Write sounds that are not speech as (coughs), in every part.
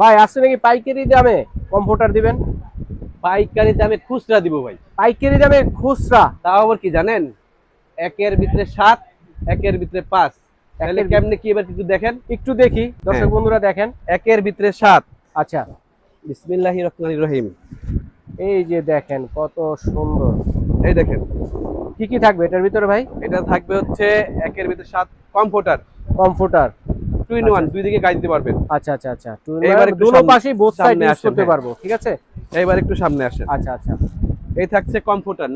ভাই আসছে নাকি পাইকারি দামে? কম্পিউটার দিবেন। পাইকারি দামে খুচরা দিব ভাই। পাইকারি দামে খুচরা? তাও আবার কি জানেন? একের ভিতরে সাত একের ভিতরে পাঁচ। তাহলে কেমনে কি এবার কিছু দেখেন? একটু দেখি দর্শক হ্যাঁ। বন্ধুরা দেখেন। একের ভিতরে সাত। আচ্ছা। বিসমিল্লাহ রহমান রহিম। এই যে দেখেন কত সুন্দর। এই দেখেন। কি কি থাকবে এটার ভিতরে ভাই? এটা থাকবে হচ্ছে একের ভিতরে সাত computer computer two in one দুই দিকে দিতে পারবেন। আচ্ছা আচ্ছা আচ্ছা। এবার দুটো পাশেই বোথ সাইড ইউজ করতে হ্যাঁ। পারব ঠিক আছে? একটু সামনে আসেন। আচ্ছা আচ্ছা। এই থাকছে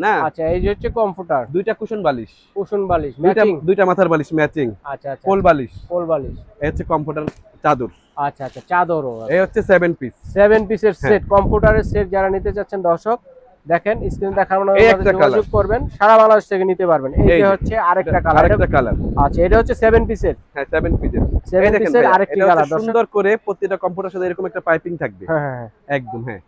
না? আচ্ছা এই যে হচ্ছে কম্পিউটার দুইটা কুশন বালিশ। কুশন বালিশ দুইটা ম্যাচিং দুইটা মাথার বালিশ ম্যাচিং আচ্ছা আচ্ছা। কোল বালিশ। কোল বালিশ। এই হচ্ছে কম্পিউটার চাদর। আচ্ছা আচ্ছা চাদরও। এই হচ্ছে সেভেন পিস সেভেন পিসের। সেট কম্পিউটারের সেট যারা নিতে চাচ্ছেন দর্শক দেখেন স্ক্রিন দেখানো যোগাযোগ করবেন সারা বাংলাদেশ থেকে নিতে পারবেন। এই যে হচ্ছে আরেকটা কালার আরেকটা কালার আচ্ছা এটা হচ্ছে সেভেন পিসের হ্যাঁ সেভেন পিসের সেভেন এই দেখেন পিসের ভাইয়া, আরেকটি কালার সুন্দর করে প্রতিটা কম্পিউটার সাথে এরকম একটা পাইপিং থাকবে। হ্যাঁ হ্যাঁ একদম হ্যাঁ।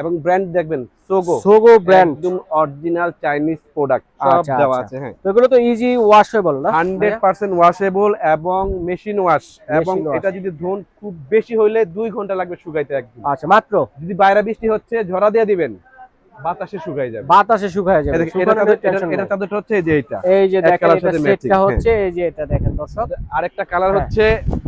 এবং ব্র্যান্ড দেখবেন সোগো সোগো ব্র্যান্ড একদম অরিজিনাল চাইনিজ প্রোডাক্ট সব আচ্ছা, দেওয়া আচ্ছা। আছে হ্যাঁ। এগুলো তো ইজি ওয়াশেবল না হান্ড্রেড পার্সেন্ট ওয়াশেবল এবং মেশিন ওয়াশ এবং এটা যদি ধোন খুব বেশি হইলে দুই ঘণ্টা লাগবে শুকাইতে একদম। আচ্ছা মাত্র? যদি বাইরে বৃষ্টি হচ্ছে ঝরা দিয়ে দিবেন। বাতাসে শুকাই যাবে। বাতাসে শুকায় যাবে। এটা- এটা এটা- এটা। চাদরটা হচ্ছে এই যে এইটা। এই যে দেখেন এটা হচ্ছে এই যে এটা দেখেন দর্শক। আরেকটা কালার হ্যাঁ। হচ্ছে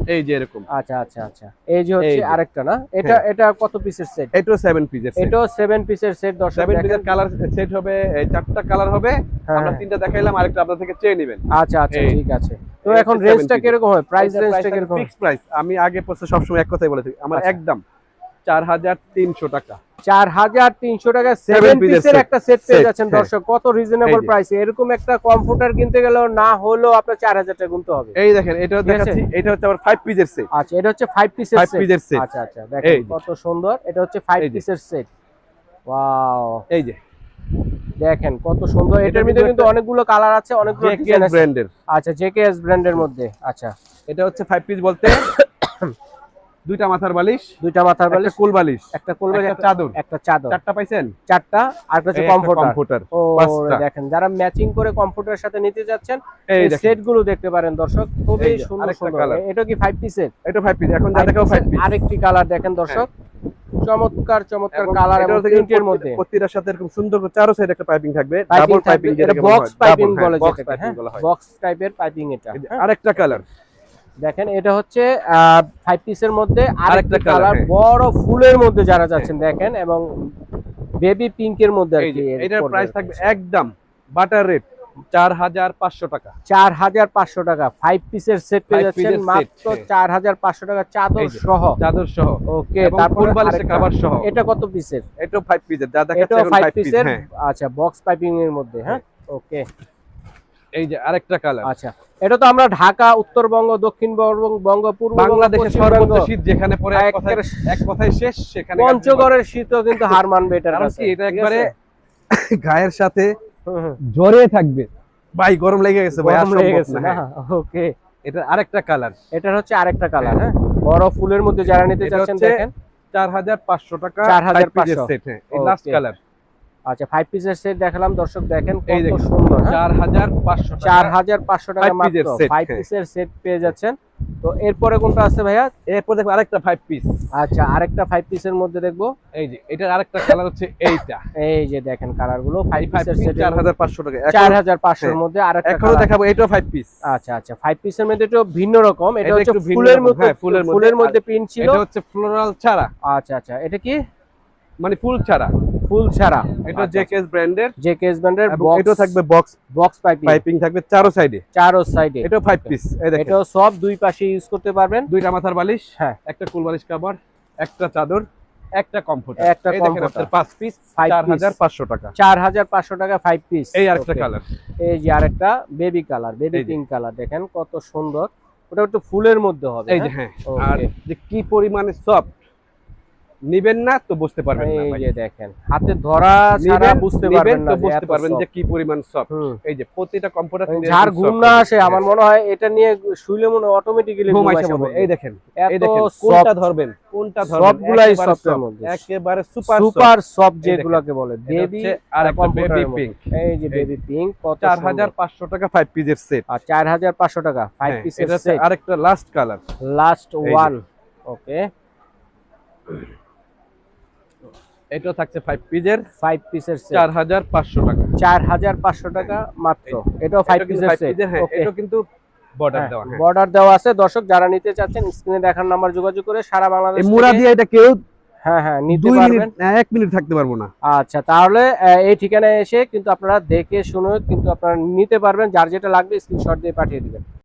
এই যে এরকম। আচ্ছা আচ্ছা আচ্ছা। এই যে হচ্ছে আরেকটা না? এটা হ্যাঁ। এটা কত পিসের সেট এটাও সেভেন পিসের এটাও সেভেন পিসের সেট দর্শক সেভেন দেখেন। পিসের কালার সেট হবে এই চারটা কালার হবে। হ্যাঁ, আমরা। তিনটা দেখাইলাম আরেকটা আপনার থেকে চেয়ে নেবেন। আচ্ছা আচ্ছা ঠিক আছে। তো এখন রেঞ্জটা 7 কীরকম হয়? প্রাইস রেঞ্জটা কীরকম ফিক্স প্রাইস আমি আগে পড়ছে সবসময় এক কথাই বলে থাকি। আমার আচ্ছা। একদম। চার হাজার তিনশো টাকা। চার হাজার তিনশো টাকা সেভেন পিসের একটা সেট পেয়ে যাচ্ছেন। দর্শক। কত রিজনেবল প্রাইসে এরকম একটা কম্পিউটার কিনতে গেলেও না হলেও আপনার চার হাজার টাকা গুনতে হবে। এই দেখেন এটা দেখাচ্ছি এটা হচ্ছে আবার ফাইভ পিসের সেট আচ্ছা এটা হচ্ছে ফাইভ পিসের ফাইভ পিসের সেট আচ্ছা আচ্ছা দেখেন কত সুন্দর। এটা হচ্ছে ফাইভ। পিসের সেট ওয়াও এই যে। দেখেন কত সুন্দর। এটার এটার মধ্যে কিন্তু অনেকগুলো কালার আছে অনেকগুলো ডিজাইন আছে। ব্র্যান্ডের আচ্ছা জেকেএস ব্র্যান্ডের মধ্যে। আচ্ছা। এটা হচ্ছে ফাইভ পিস বলতে (coughs) দুইটা মাথার বালিশ দুইটা মাথার বালিশ কুল বালিশ একটা কোলবালি একটা চাদর। একটা চাদর। চারটা পাইছেন? চারটা আর হচ্ছে কম্পিউটার ও দেখেন যারা ম্যাচিং করে কম্পিউটারের সাথে নিতে যাচ্ছেন এই সেটগুলো দেখতে পারেন দর্শক খুবই সুন্দর সুন্দর। এটা কি ফাইভ পিসের এটা ফাইভ পিস এখন যা দেখাও ফাইভ পিস আরেকটি কালার দেখেন দর্শক। চমৎকার চমৎকার কালার এবং প্রিন্টের মধ্যে। প্রতিটার সাথে এরকম সুন্দর করে চারো সাইড একটা পাইপিং থাকবে। ডাবল পাইপিং এটা বক্স পাইপিং বলে হ্যাঁ বক্স টাইপের পাইপিং এটা। হ্যাঁ? আরেকটা কালার দেখেন এটা হচ্ছে ফাইভ পিসের মধ্যে আরেকটা কালার হ্যাঁ। বড় ফুলের মধ্যে যারা যাচ্ছেন দেখেন এবং বেবি পিঙ্কের মধ্যে আর এই যে কি এটার প্রাইস থাকবে একদম বাটার রেট চার হাজার পাঁচশো টাকা। চার হাজার পাঁচশো টাকা। ফাইভ পিসের সেট পেয়ে যাচ্ছেন মাত্র হ্যাঁ। চার হাজার পাঁচশো টাকা চাদর সহ। চাদর সহ ওকে তারপর ফুল সহ। এটা কত পিসের এটাও ফাইভ পিসের ফাইভ পিসের হ্যাঁ। আচ্ছা বক্স পাইপিং এর মধ্যে হ্যাঁ? ওকে এই যে আরেকটা কালার আচ্ছা। এটা তো আমরা ঢাকা উত্তরবঙ্গ দক্ষিণবঙ্গ বঙ্গ পূর্ব বাংলাদেশের সর্বোচ্চ শীত যেখানে পরে এক কথায় এক কথায় শেষ সেখানে পঞ্চগড়ের শীতও কিন্তু হার মানবে কি এটা একবারে (laughs) গায়ের সাথে হুম। থাকবে। ভাই গরম লেগে গেছে ভাই গরম লেগে গেছে হ্যাঁ। ওকে। এটা আরেকটা কালার এটার হচ্ছে আরেকটা কালার হ্যাঁ। বড় ফুলের মধ্যে যারা নিতে চাচ্ছেন দেখেন। চার হাজার পাঁচশো টাকা 4,500 সেট হ্যাঁ। লাস্ট কালার আচ্ছা ফাইভ পিসের সেট দেখালাম। দর্শক দেখেন কত সুন্দর হ্যাঁ? চার হাজার পাঁচশো চার হাজার পাঁচশো টাকা Five piece এর মাত্র ফাইভ হ্যাঁ। পিসের সেট পেয়ে যাচ্ছেন। তো এরপরে কোনটা আছে ভাইয়া? এরপর দেখো আরেকটা ফাইভ পিস আচ্ছা আরেকটা ফাইভ পিসের মধ্যে দেখব। এই যে এটার আরেকটা কালার হচ্ছে এইটা। এই যে দেখেন কালারগুলো ফাইভ পিসের সেট চার হাজার পাঁচশো টাকা। চার এখন- হাজার পাঁচশোর হ্যাঁ। মধ্যে আরেকটা এখনও দেখাবো এটাও ফাইভ পিস আচ্ছা আচ্ছা ফাইভ পিসের মধ্যে একটু ভিন্ন রকম। এটা হচ্ছে একটু ফুলের মধ্যে হ্যাঁ, ফুলের মধ্যে। ফুলের মধ্যে প্রিন্ট ছিল। এটা হচ্ছে ফ্লোরাল ছাড়া। আচ্ছা আচ্ছা এটা কি? মানে ফুল ছাড়া। ফুল ছাড়া এটা জেকেএস ব্র্যান্ডের ব্যান্ডের বক্স এটাও থাকবে বক্স বক্স পাইপিং পাইপিং থাকবে চারো সাইডে চারো সাইডে এটাও ফাইভ পিস এই দেখেন। এটাও সব দুই পাশে ইউজ করতে পারবেন। দুইটা মাথার বালিশ হ্যাঁ। একটা কুল বালিশ কাভার একটা চাদর একটা কমফোর্টার একটা। আপনার পাঁচ পিস Five চার piece। হাজার পাঁচশো টাকা। চার হাজার পাঁচশো টাকা ফাইভ পিস এই আরেকটা কালার এই যে আরেকটা baby colour baby pink colour দেখেন কত সুন্দর। ওটা একটু ফুলের মধ্যে হবে এই যে হ্যাঁ? হ্যাঁ। আর যে কি পরিমাণে সফট নিবেন না তো বুঝতে পারবেন না এই যে দেখেন হাতে ধরা ছাড়া বুঝতে পারবেন না তো বুঝতে পারবেন যে কি পরিমাণ সফট এই যে প্রতিটা কম্পিউটার যার ঘুম না আসে আমার মনে হয় এটা নিয়ে শুইলে মনে অটোমেটিক্যালি ঘুম আসে। এই দেখেন এই দেখেন কোনটা ধরবেন? কোনটা ধরবেন? সবগুলাই soft এর মধ্যে। একেবারে সুপার সুপার সফট। যেগুলোকে বলে বেবি আর একটা বেবি পিঙ্ক এই যে বেবি পিঙ্ক কত চার সুন্দর। হাজার পাঁচশো টাকা ফাইভ পিসের সেট আর চার হাজার পাঁচশো টাকা ফাইভ পিসের এটা সেট আরেকটা last colour last one okay এটা থাকছে ফাইভ পিজের ফাইভ পিসের সেট চার হাজার পাঁচশো টাকা। চার হাজার পাঁচশো টাকা মাত্র। এটাও ফাইভ এটা কিন্তু পিসের সেট হ্যাঁ, এটাও কিন্তু বর্ডার দেওয়া হ্যাঁ। বর্ডার দেওয়া আছে। দর্শক যারা নিতে চাচ্ছেন স্ক্রিনে দেখার নাম্বার যোগাযোগ করে সারা বাংলাদেশ এই থেকে- দিয়ে এটা কেউ হ্যাঁ হ্যাঁ নিতে পারবেন। আহ, এক মিনিট থাকতে পারব না। আচ্ছা তাহলে এই ঠিকানায় এসে কিন্তু আপনারা দেখে শুনে কিন্তু আপনারা নিতে পারবেন। যার যেটা লাগবে স্ক্রিনশট দিয়ে পাঠিয়ে দিবেন।